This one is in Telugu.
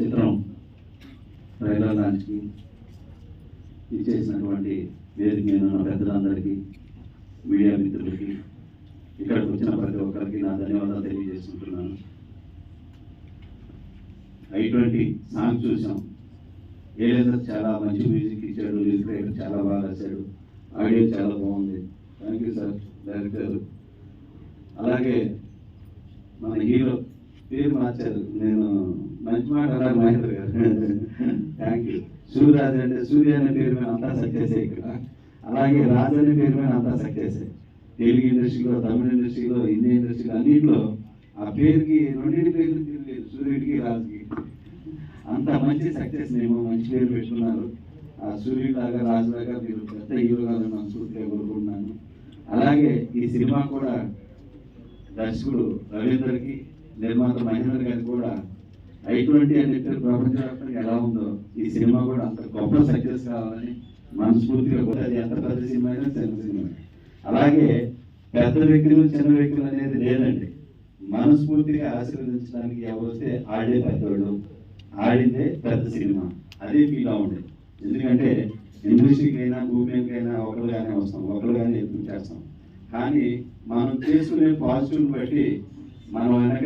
చిత్రం ట్రైలర్ లాంచ్కి ఇచ్చేసినటువంటి వేదిక మీద ఉన్న పెద్దలందరికీ మీడియా మిత్రులకి ఇక్కడికి వచ్చిన ప్రతి ఒక్కరికి నా ధన్యవాదాలు తెలియజేసుకుంటున్నాను. ఐ ట్వంటీ సాంగ్ చూసాం. ఏలేదర్ చాలా మంచి మ్యూజిక్ ఇచ్చాడు లిరిక్ చాలా బాగా రాశాడు. ఆడియో చాలా బాగుంది. థ్యాంక్ యూ సార్ డైరెక్టర్ అలాగే మన హీరో పేరు మార్చారు. నేను మంచి మాట అన్నారు మహేంద్ర గారు థ్యాంక్ యూ సూర్యరాజ్ అంటే సూర్య అనే పేరు మీద అంతా సక్సెస్ ఇక్కడ. అలాగే రాజు అనే పేరు మీద అంతా సక్సెస్. తెలుగు ఇండస్ట్రీలో తమిళ ఇండస్ట్రీలో హిందీ ఇండస్ట్రీలో అన్నింటిలో ఆ పేరుకి రెండింటి పేర్లు తిరగలేదు సూర్యుడికి రాజుకి. అంత మంచి సక్సెస్ మేము మంచి పేరు పెట్టుకున్నారు. ఆ సూర్యుడిలాగా రాజులాగా మీరు పెద్ద హీరోగా మనస్ఫూర్తిగా కోరుకుంటున్నాను. అలాగే ఈ సినిమా కూడా దర్శకుడు రవీందర్కి నిర్మాత మహేంద్ర గారికి కూడా ఐ ట్వంటీ అనే పేరు ప్రపంచవ్యాప్తంగా ఎలా ఉందో ఈ సినిమా కూడా అంత గొప్ప సక్సెస్ కావాలని మనస్ఫూర్తిగా కూడా అది ఎంత పెద్ద సినిమా అయినా చిన్న సినిమా అలాగే పెద్ద వ్యక్తులు చిన్న వ్యక్తులు అనేది లేదండి. మనస్ఫూర్తిగా ఆశీర్వదించడానికి ఎవరు ఆడే పెద్దవాడు ఆడిందే పెద్ద సినిమా. అదే ఫీల్ అవ్వండి ఎందుకంటే ఇండస్ట్రీకి అయినా భూమికైనా ఒకరుగానే వస్తాం ఒకరుగానే ఎదురు చేస్తాం. కానీ మనం చేసుకునే పాజిటివ్ బట్టి మనం వెనక